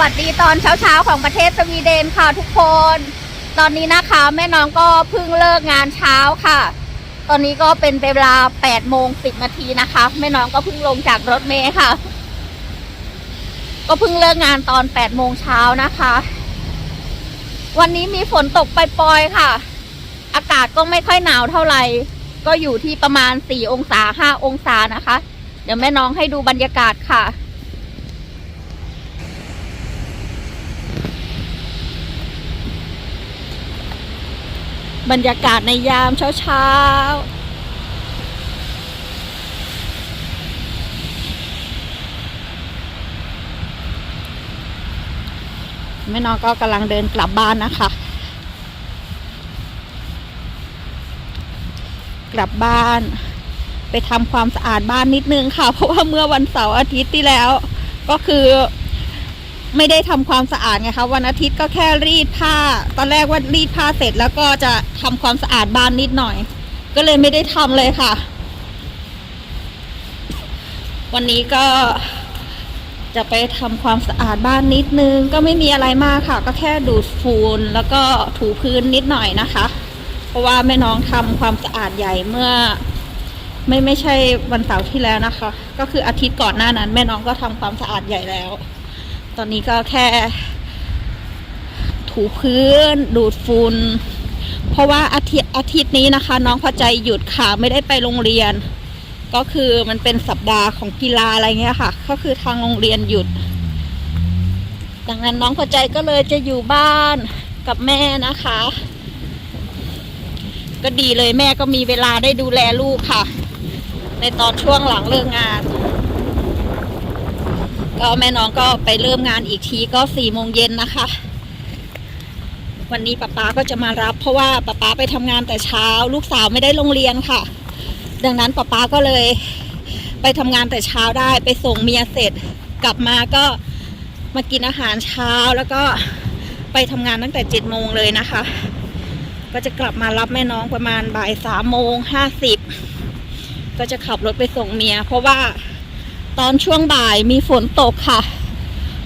วัสดีตอนเช้าๆของประเทศสวีเดนค่ะทุกคน ตอนนี้นะคะ แม่น้องก็เพิ่งเลิกงานเช้าค่ะ ตอนนี้ก็เป็นเวลา8โมง10นาทีนะคะ แม่น้องก็เพิ่งลงจากรถเมล์ค่ะ ก็เพิ่งเลิกงานตอน8โมงเช้านะคะ วันนี้มีฝนตกปล่อยๆค่ะ อากาศก็ไม่ค่อยหนาวเท่าไหร่ ก็อยู่ที่ประมาณ4องศา5องศานะคะ เดี๋ยวแม่น้องให้ดูบรรยากาศค่ะ บรรยากาศในยามเช้าๆแม่น้องก็กำลังเดินกลับบ้านนะคะ กลับบ้าน ไปทำความสะอาดบ้านนิดนึงค่ะ เพราะว่าเมื่อวันเสาร์อาทิตย์ที่แล้ว ก็คือ ไม่ได้ทำความสะอาดไงคะวันอาทิตย์ก็แค่รีดผ้า ตอนแรกว่ารีดผ้าเสร็จแล้วก็จะทำความสะอาดบ้านนิดหน่อย ก็เลยไม่ได้ทำเลยค่ะ วันนี้ก็ จะไปทำความสะอาดบ้านนิดนึง ก็ไม่มีอะไรมากค่ะ ก็แค่ดูดฝุ่นแล้วก็ถูพื้นนิดหน่อยนะคะ เพราะว่าแม่น้องทำความสะอาดใหญ่เมื่อไม่ไม่ใช่วันเสาร์ที่แล้วนะคะ ก็คืออาทิตย์ก่อนหน้านั้น แม่น้องก็ทำความสะอาดใหญ่แล้ว ตอนนี้ก็แค่ ถูพื้น ดูดฝุ่นเพราะว่าอาทิตย์อาทิตย์นี้นะคะ น้องพอใจหยุดค่ะไม่ได้ไปโรงเรียน ก็คือมันเป็นสัปดาห์ของกีฬาอะไรเงี้ยค่ะ ก็คือทางโรงเรียนหยุด ดังนั้นน้องพอใจก็เลยจะอยู่บ้านกับแม่นะคะ ก็ดีเลยแม่ก็มีเวลาได้ดูแลลูกค่ะ ในตอนช่วงหลังเลิกงาน ก็แม่น้องก็ไปเริ่มงานอีกทีก็สี่โมงเย็นนะคะ วันนี้ป๊าป๊าก็จะมารับ เพราะว่าป๊าป๊าไปทำงานแต่เช้า ลูกสาวไม่ได้โรงเรียนค่ะ ดังนั้นป๊าป๊าก็เลยไปทำงานแต่เช้าได้ไปส่งเมียเสร็จกลับมาก็มากินอาหารเช้าแล้วก็ไปทำงานตั้งแต่เจ็ดโมงเลยนะคะ ก็จะกลับมารับแม่น้องประมาณบ่ายสามโมงห้าสิบก็จะขับรถไปส่งเมีย เพราะว่า ตอนช่วงบ่ายมีฝนตกค่ะ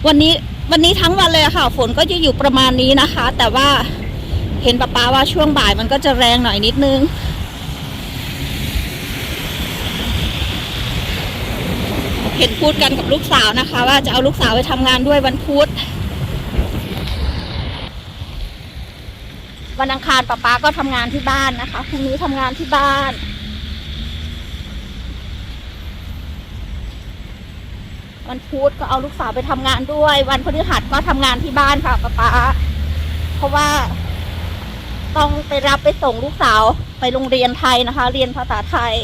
วันนี้วันนี้ทั้งวันเลยค่ะ ฝนก็จะอยู่ประมาณนี้นะคะ แต่ว่าเห็นป้าป้าว่าช่วงบ่ายมันก็จะแรงหน่อยนิดนึง เห็นพูดกันกับลูกสาวนะคะ ว่าจะเอาลูกสาวไปทำงานด้วยวันพุธวันอังคารป้าป้าก็ทำงานที่บ้านนะคะพรุ่งนี้ทำงานที่บ้าน วันพุธก็เอาลูกสาวไปทำงานด้วย วันพฤหัสก็ทำงานที่บ้านค่ะป๊าป๊าเพราะว่า ต้องไปรับไปส่งลูกสาวไปโรงเรียนไทยนะคะ เรียนภาษาไทย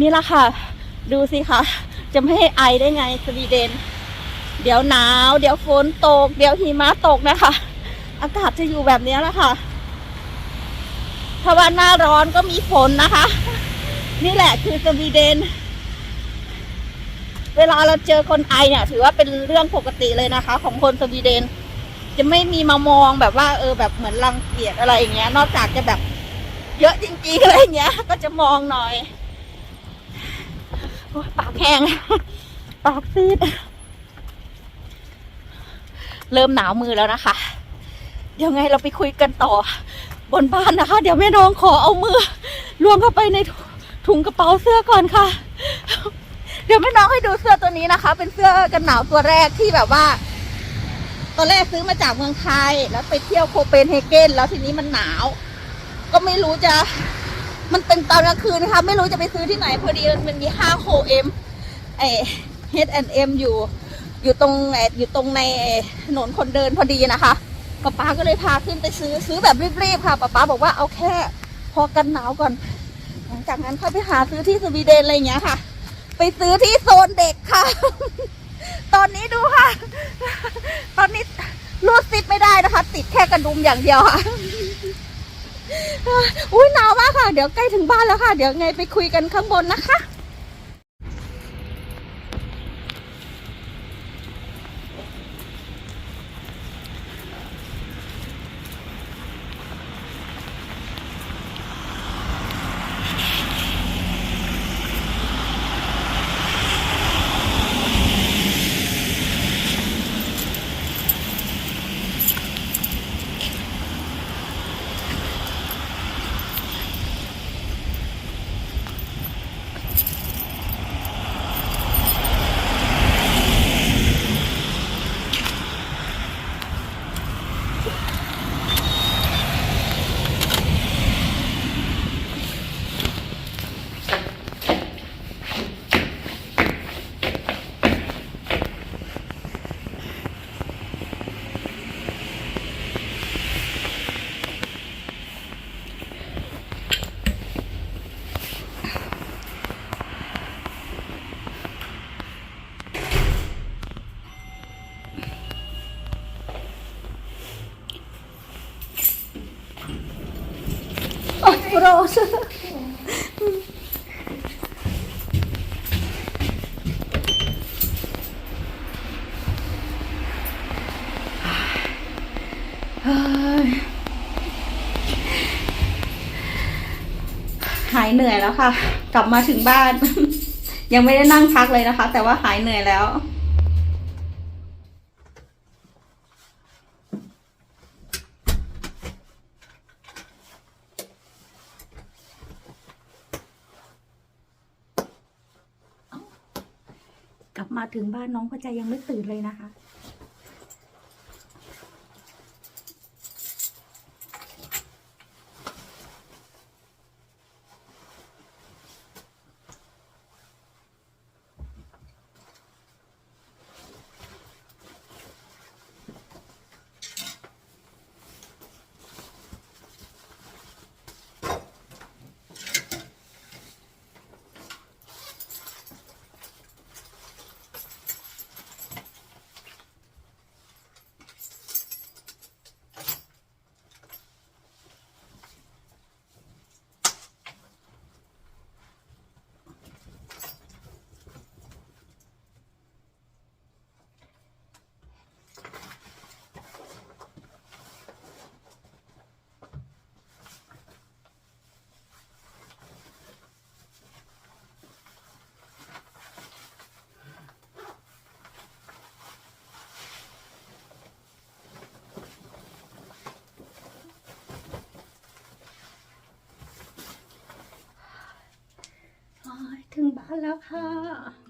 นี่ละค่ะ ดูสิคะจะไม่ให้ไอได้ไงสวีเดน เดี๋ยวหนาว เดี๋ยวฝนตก เดี๋ยวหิมะตกนะคะ อากาศจะอยู่แบบนี้แหละค่ะ ถ้าะว่าหน้าร้อนก็มีฝนนะคะ นี่แหละคือสวีเดน เวลาเราเจอคนไอเนี่ย ถือว่าเป็นเรื่องปกติเลยนะคะ ของคนสวีเดน จะไม่มีมามองแบบว่า เออแบบเหมือนรังเกียจอะไรอย่างเงี้ย นอกจากจะแบบเยอะจริงๆอะไรเงี้ย ก็จะมองหน่อยโอ๊ยปากแห้งปากซีด เริ่มหนาวมือแล้วนะคะ เดี๋ยวไงเราไปคุยกันต่อ บนบ้านนะคะ เดี๋ยวแม่น้องขอเอามือล้วงเข้าไปในถุงกระเป๋าเสื้อก่อนค่ะ เดี๋ยวแม่น้องให้ดูเสื้อตัวนี้นะคะ เป็นเสื้อกันหนาวตัวแรกที่แบบว่าตอนแรกซื้อมาจากเมืองไทย แล้วไปเที่ยวโคเปนเฮเกนแล้วทีนี้มันหนาว ก็ไม่รู้จะมันเป็นตอนกลางคืนนะคะ ไม่รู้จะไปซื้อที่ไหน พอดีมันมีห้างโฮเอ็มเอ H&M อยู่ อยู่ตรงเอ่ออยู่ตรงในถนนคนเดินพอดีนะคะ ป๊าป๊าก็เลยพาขึ้นไปซื้อซื้อแบบรีบๆค่ะป๊าป๊าบอกว่าเอาแค่ พอกันหนาวก่อน หลังจากนั้นค่อยไปหาซื้อที่สวีเดนอะไรอย่างเงี้ยค่ะ ไปซื้อที่โซนเด็กค่ะ ตอนนี้ดูค่ะ ตอนนี้รูดซิปไม่ได้นะคะ ติดแค่กระดุมอย่างเดียวค่ะอุ้ยหนาวมากค่ะ เดี๋ยวใกล้ถึงบ้านแล้วค่ะ เดี๋ยวไงไปคุยกันข้างบนนะคะ close เฮ้ยหายเหนื่อยแล้วค่ะ กลับมาถึงบ้าน ยังไม่ได้นั่งพักเลยนะคะ แต่ว่าหายเหนื่อยแล้ว กลับมา ถึงบ้านน้องพอใจยังไม่ตื่นเลยนะคะ อ๋อ ถึง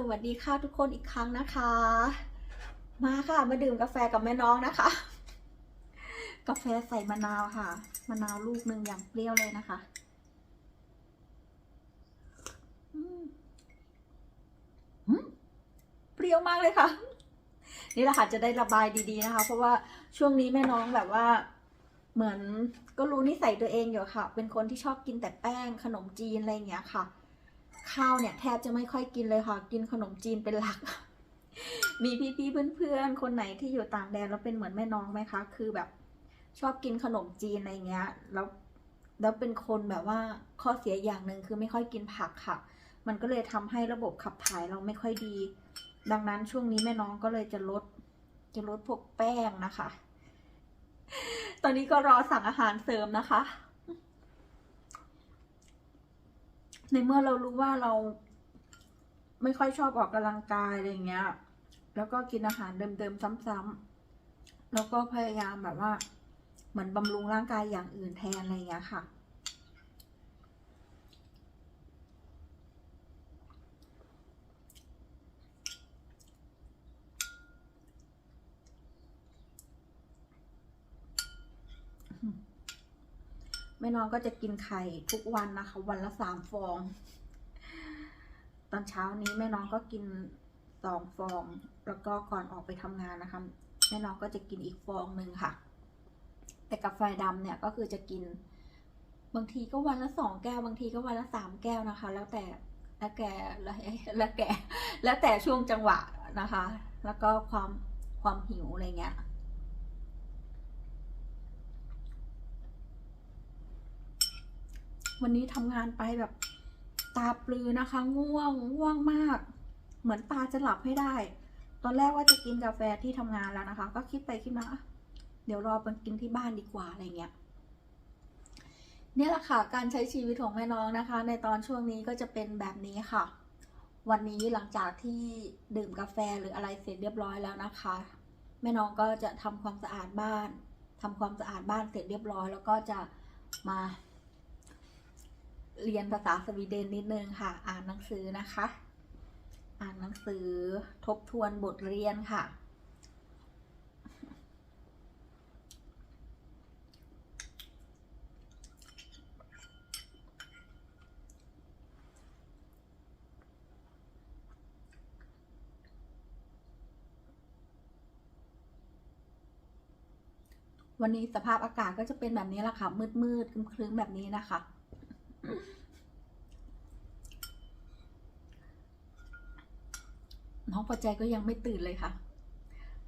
สวัสดีค่ะทุกคนอีกครั้งนะคะ มาค่ะมาดื่มกาแฟกับแม่น้องนะคะ กาแฟใส่มะนาวค่ะ มะนาวลูกหนึ่งอย่างเปรี้ยวเลยนะคะอืมอืมเปรี้ยวมากเลยค่ะ นี่แหละค่ะจะได้ระบายดีๆนะคะ เพราะว่าช่วงนี้แม่น้องแบบว่า เหมือนก็รู้นิสัยตัวเองอยู่ค่ะ เป็นคนที่ชอบกินแต่แป้งขนมจีนอะไรอย่างเงี้ยค่ะ ข้าวเนี่ยแทบจะไม่ค่อยกินเลยค่ะ กินขนมจีนเป็นหลัก มีพี่ๆเพื่อนๆ คนไหนที่อยู่ต่างแดนแล้วเป็นเหมือนแม่น้องไหมคะ คือแบบชอบกินขนมจีนอะไรเงี้ย แล้วแล้วเป็นคนแบบว่าข้อเสียอย่างหนึ่งคือไม่ค่อยกินผักค่ะ มันก็เลยทำให้ระบบขับถ่ายเราไม่ค่อยดี ดังนั้นช่วงนี้แม่น้องก็เลยจะลด จะลดพวกแป้งนะคะ ตอนนี้ก็รอสั่งอาหารเสริมนะคะ ในเมื่อเรารู้ว่าเราไม่ค่อยชอบออกกำลังกายอะไรเงี้ย แล้วก็กินอาหารเดิมๆซ้ำๆแล้วก็พยายามแบบว่า เหมือนบำรุงร่างกายอย่างอื่นแทนอะไรเงี้ยค่ะ แม่น้องก็จะกินไข่ทุกวันนะคะ วันละสามฟอง ตอนเช้านี้แม่น้องก็กินสองฟอง แล้วก็ก่อนออกไปทำงานนะคะ แม่น้องก็จะกินอีกฟองหนึ่งค่ะ แต่กาแฟดำเนี่ยก็คือจะกิน บางทีก็วันละสองแก้ว บางทีก็วันละสามแก้วนะคะ แล้วแต่แล้วแกแล้วแล้วแกแล้วแต่ช่วงจังหวะนะคะ แล้วก็ความความหิวอะไรเงี้ย วันนี้ทำงานไปแบบตาปลือนะคะ ง่วงง่วงมาก เหมือนตาจะหลับให้ได้ ตอนแรกว่าจะกินกาแฟที่ทำงานแล้วนะคะ ก็คิดไปคิดมาเดี๋ยวรอไปกินที่บ้านดีกว่าอะไรเงี้ยนี่แหละค่ะ การใช้ชีวิตของแม่น้องนะคะ ในตอนช่วงนี้ก็จะเป็นแบบนี้ค่ะ วันนี้หลังจากที่ดื่มกาแฟหรืออะไรเสร็จเรียบร้อยแล้วนะคะ แม่น้องก็จะทำความสะอาดบ้านทำความสะอาดบ้านเสร็จเรียบร้อย แล้วก็จะมา เรียนภาษาสวีเดนนิดนึงค่ะ อ่านหนังสือนะคะ อ่านหนังสือทบทวนบทเรียนค่ะ วันนี้สภาพอากาศก็จะเป็นแบบนี้แหละค่ะ มืดมืดๆครึ้มๆแบบนี้นะคะ น้องพอใจก็ยังไม่ตื่นเลยค่ะ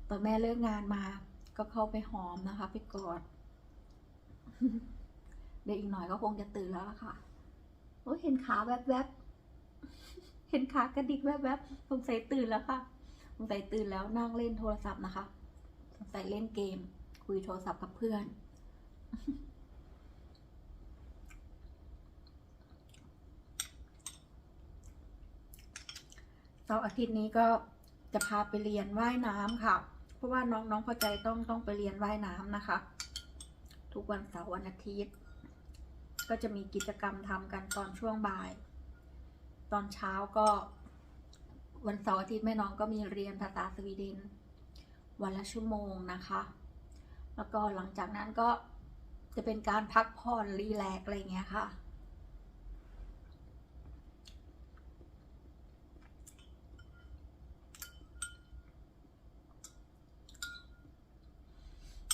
ตอนแม่เลิกงานมาก็เข้าไปหอมนะคะ ไปกอด เดี๋ยวอีกหน่อยก็คงจะตื่นแล้วล่ะค่ะ โอ้เห็นขาแวบๆ เห็นขากระดิกแวบๆ สงสัยตื่นแล้วค่ะสงสัยตื่นแล้วนั่งเล่นโทรศัพท์นะคะ สงสัยเล่นเกม คุยโทรศัพท์กับเพื่อน เสาร์อาทิตย์นี้ก็จะพาไปเรียนว่ายน้ำค่ะ เพราะว่าน้องน้องพอใจต้องต้องไปเรียนว่ายน้ำนะคะ ทุกวันเสาร์วันอาทิตย์ ก็จะมีกิจกรรมทำกันตอนช่วงบ่าย ตอนเช้าก็ วันเสาร์อาทิตย์แม่น้องก็มีเรียนภาษาสวีเดน วันละชั่วโมงนะคะ แล้วก็หลังจากนั้นก็จะเป็นการพักผ่อนรีแลกอะไรเงี้ยค่ะ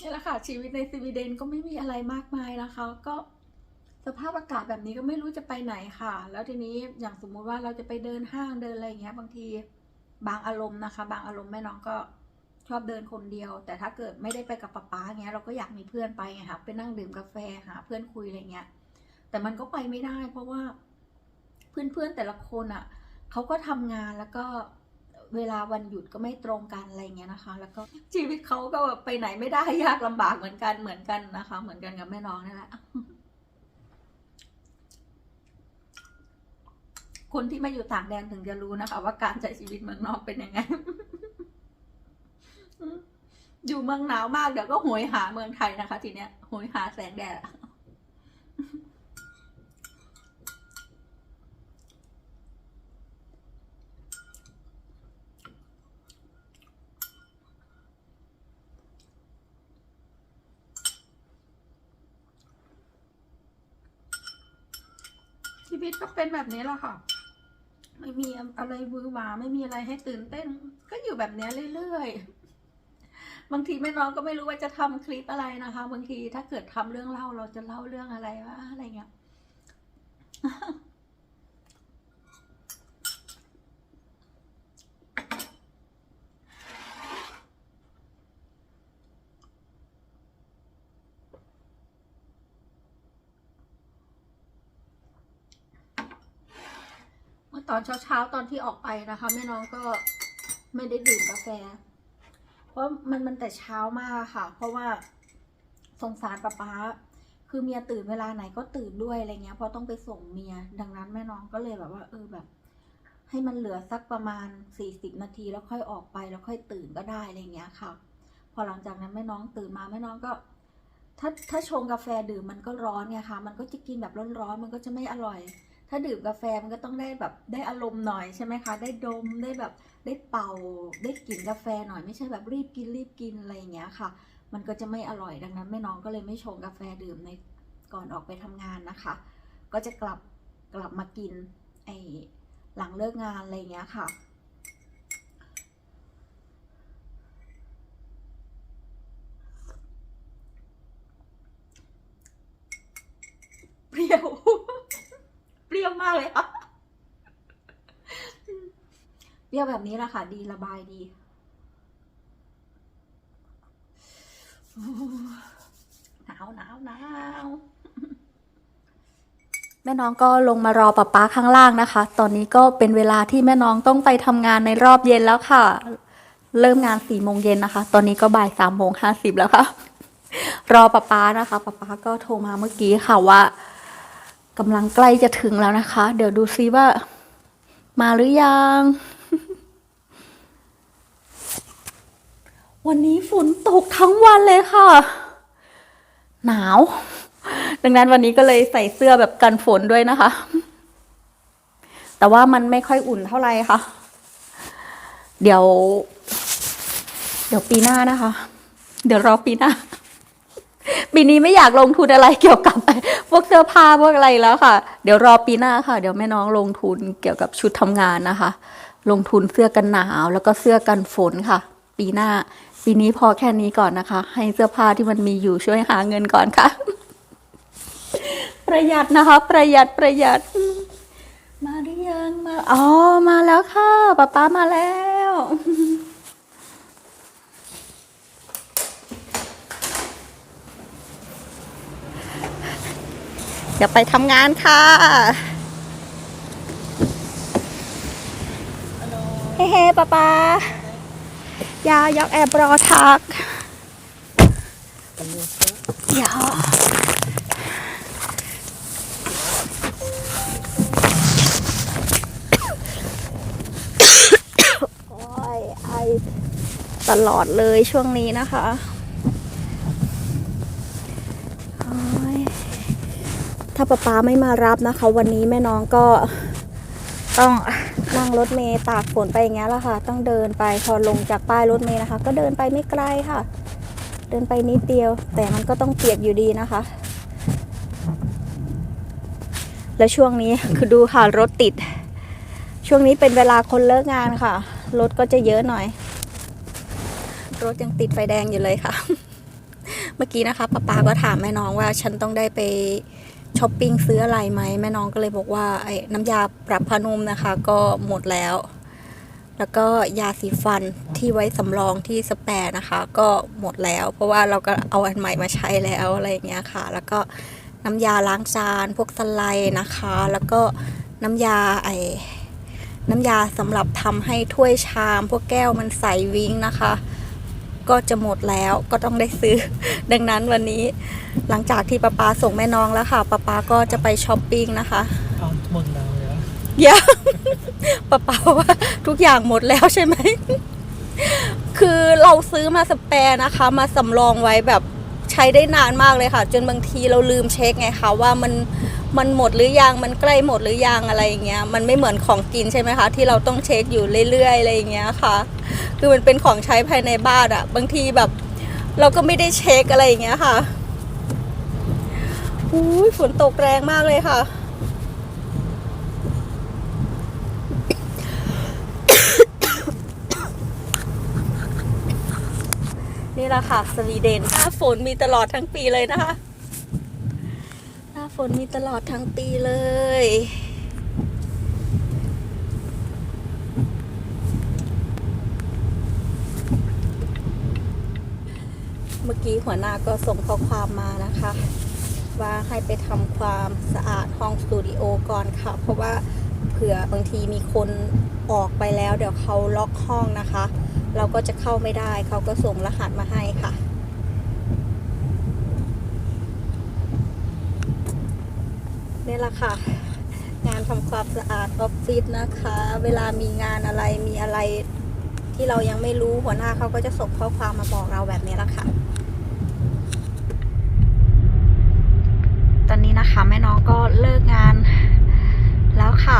นี่แหละค่ะชีวิตในสวีเดนก็ไม่มีอะไรมากมายนะคะ ก็สภาพอากาศแบบนี้ก็ไม่รู้จะไปไหนค่ะ แล้วทีนี้อย่างสมมุติว่าเราจะไปเดินห้างเดินอะไรอย่างเงี้ย บางทีบางอารมณ์นะคะ บางอารมณ์แม่น้องก็ชอบเดินคนเดียว แต่ถ้าเกิดไม่ได้ไปกับป๊าป๊าเงี้ยเราก็อยากมีเพื่อนไปไงคะไปนั่งดื่มกาแฟหาเพื่อนคุยอะไรเงี้ย แต่มันก็ไปไม่ได้ เพราะว่าเพื่อนๆแต่ละคนอะเขาก็ทำงานแล้วก็ เวลาวันหยุดก็ไม่ตรงกันอะไรเงี้ยนะคะ แล้วก็ชีวิตเขาก็แบบไปไหนไม่ได้ยากลำบากเหมือนกันเหมือนกันนะคะ เหมือนกันกับแม่น้องนี่แหละคนที่มาอยู่ต่างแดนถึงจะรู้นะคะ ว่าการใช้ชีวิตเมืองนอกเป็นยังไง อยู่เมืองหนาวมากเดี๋ยวก็โหยหาเมืองไทยนะคะ ทีเนี้ยโหยหาแสงแดด ก็เป็นแบบนี้แหละค่ะ ไม่มีอะไรวือหวาไม่มีอะไรให้ตื่นเต้น ก็อยู่แบบนี้เรื่อยๆ บางทีแม่น้องก็ไม่รู้ว่าจะทำคลิปอะไรนะคะ บางทีถ้าเกิดทำเรื่องเล่าเราจะเล่าเรื่องอะไรวะอะไรเงี้ย เมื่อ ตอนเช้าๆตอนที่ออกไปนะคะแม่น้องก็ไม่ได้ดื่มกาแฟ เพราะมันมันแต่เช้ามากค่ะ เพราะว่าสงสารป๊าป๊าคือเมียตื่นเวลาไหนก็ตื่นด้วยอะไรเงี้ยเพราะต้องไปส่งเมีย ดังนั้นแม่น้องก็เลยแบบว่า เออแบบ ให้มันเหลือสักประมาณสี่สิบนาทีแล้วค่อยออกไปแล้วค่อยตื่นก็ได้อะไรเงี้ยค่ะ พอหลังจากนั้นแม่น้องตื่นมาแม่น้องก็ ถ้าถ้าชงกาแฟดื่มมันก็ร้อนไงคะมันก็จะกินแบบร้อนๆมันก็จะไม่อร่อย ถ้าดื่มกาแฟมันก็ต้องได้แบบได้อารมณ์หน่อยใช่ไหมคะ ได้ดมได้แบบได้เป่าได้กลิ่นกาแฟหน่อยไม่ใช่แบบรีบกินรีบกินอะไรอย่างเงี้ยค่ะ มันก็จะไม่อร่อยดังนั้นแม่น้องก็เลยไม่ชงกาแฟดื่มในก่อนออกไปทำงานนะคะ ก็จะกลับกลับมากินไอหลังเลิกงานอะไรอย่างเงี้ยค่ะเปรี้ยว รี้ยวมากเลยค่ะเปรี้ยวแบบนี้แหละค่ะ ดีระบายดีหนาวหนาวหนาวแม่น้องก็ลงมารอป๊าป๊าข้างล่างนะคะ ตอนนี้ก็เป็นเวลาที่แม่น้องต้องไปทำงานในรอบเย็นแล้วค่ะ เริ่มงานสี่โมงเย็นนะคะ ตอนนี้ก็บ่ายสามโมงห้าสิบแล้วค่ะ รอป๊าป๊านะคะป๊าป๊าก็โทรมาเมื่อกี้ค่ะว่า กำลังใกล้จะถึงแล้วนะคะ เดี๋ยวดูซิว่า มาหรือยัง วันนี้ฝนตกทั้งวันเลยค่ะ หนาว ดังนั้นวันนี้ก็เลยใส่เสื้อแบบกันฝนด้วยนะคะ แต่ว่ามันไม่ค่อยอุ่นเท่าไหร่ค่ะ เดี๋ยว เดี๋ยวปีหน้านะคะ เดี๋ยวรอปีหน้า ปีนี้ไม่อยากลงทุนอะไรเกี่ยวกับพวกเสื้อผ้าพวกอะไรแล้วค่ะ เดี๋ยวรอปีหน้าค่ะ เดี๋ยวแม่น้องลงทุนเกี่ยวกับชุดทำงานนะคะ ลงทุนเสื้อกันหนาว แล้วก็เสื้อกันฝนค่ะ ปีหน้า ปีนี้พอแค่นี้ก่อนนะคะ ให้เสื้อผ้าที่มันมีอยู่ช่วยหาเงินก่อนค่ะ ประหยัดนะคะ ประหยัดประหยัด มาหรือยังมาอ๋อมาแล้วค่ะป๊าป๊ามาแล้ว เดี๋ยวไปทำงานค่ะเฮ้เฮ้ป๊าป๊ายายกแอบรอทักยาโอ้ยไอตลอดเลยช่วงนี้นะคะโอ้ย ถ้าป๊าป๊าไม่มารับนะคะ วันนี้แม่น้องก็ต้องนั่งรถเมย์ตากฝนไปอย่างเงี้ยแหละค่ะ ต้องเดินไปพอลงจากป้ายรถเมย์นะคะ ก็เดินไปไม่ไกลค่ะ เดินไปนิดเดียว แต่มันก็ต้องเปียกอยู่ดีนะคะ และช่วงนี้คือดูค่ะรถติด ช่วงนี้เป็นเวลาคนเลิกงานค่ะ รถก็จะเยอะหน่อย รถยังติดไฟแดงอยู่เลยค่ะ เมื่อกี้นะคะป้าปาก็ถามแม่น้องว่าฉันต้องได้ไป ช้อปปิ้งซื้ออะไรไหมแม่น้องก็เลยบอกว่าไอ้น้ำยาปรับผ้านุ่มนะคะ ก็หมดแล้ว แล้วก็ยาสีฟันที่ไว้สำรองที่สแปรนะคะ ก็หมดแล้ว เพราะว่าเราก็เอาอันใหม่มาใช้แล้วอะไรอย่างเงี้ยค่ะ แล้วก็น้ำยาล้างจานพวกสไลด์นะคะ แล้วก็น้ำยาไอ้น้ำยาสำหรับทำให้ถ้วยชาม พวกแก้วมันใสวิ้งนะคะ ก็จะหมดแล้วก็ต้องได้ซื้อ ดังนั้นวันนี้หลังจากที่ป้าปาส่งแม่น้องแล้วค่ะป้าปาก็จะไปช้อปปิ้งนะคะเอาหมดแล้วเลยยังป้าปาว่าทุกอย่างหมดแล้วใช่ไหม คือเราซื้อมาสแปร์นะคะ มาสำรองไว้แบบใช้ได้นานมากเลยค่ะ จนบางทีเราลืมเช็คไงคะว่ามัน มันหมดหรือยังมันใกล้หมดหรือยังอะไรอย่างเงี้ยมันไม่เหมือนของกินใช่ไหมคะ ที่เราต้องเช็คอยู่เรื่อยๆอะไรอย่างเงี้ยค่ะ คือมันเป็นของใช้ภายในบ้านอะบางทีแบบ เราก็ไม่ได้เช็คอะไรอย่างเงี้ยค่ะอุ้ยฝนตกแรงมากเลยค่ะนี่แหละค่ะสวีเดนหน้าฝนมีตลอดทั้งปีเลยนะคะ ฝนมีตลอดทั้งปีเลย เมื่อกี้หัวหน้าก็ส่งข้อความมานะคะ ว่าให้ไปทำความสะอาดห้องสตูดิโอก่อนค่ะ เพราะว่าเผื่อบางทีมีคนออกไปแล้ว เดี๋ยวเขาล็อกห้องนะคะ เราก็จะเข้าไม่ได้ เขาก็ส่งรหัสมาให้ค่ะ นี่แหละค่ะ งานทำความสะอาดออฟฟิศนะคะ เวลามีงานอะไรมีอะไรที่เรายังไม่รู้หัวหน้าเขาก็จะส่งข้อความมาบอกเราแบบนี้แหละค่ะ ตอนนี้นะคะแม่น้องก็เลิกงานแล้วค่ะ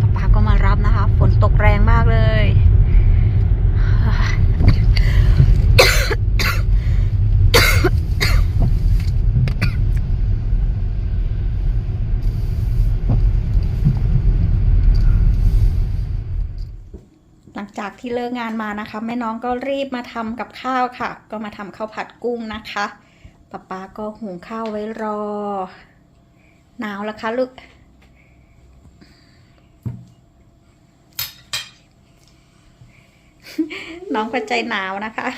ป๊าป๊าก็มารับนะคะ ฝนตกแรงมากเลย หลังจาก ที่เลิกงานมานะคะ แม่น้องก็รีบมาทำกับข้าวค่ะ ก็มาทำข้าวผัดกุ้งนะคะป๊าป๊าก็หุงข้าวไว้รอ หนาวแล้วคะลูกน้องก็ใจหนาวนะคะ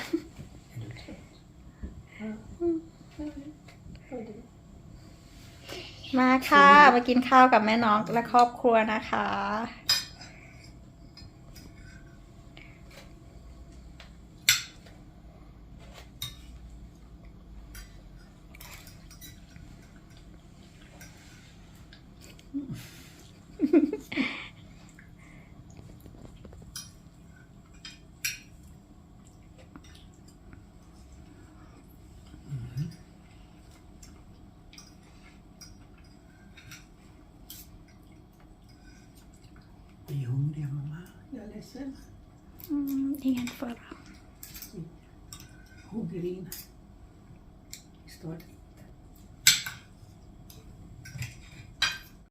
มาค่ะ มากินข้าวกับแม่น้องและครอบครัวนะคะ ledsen. Mm, ingen fara. Hoggren i staden.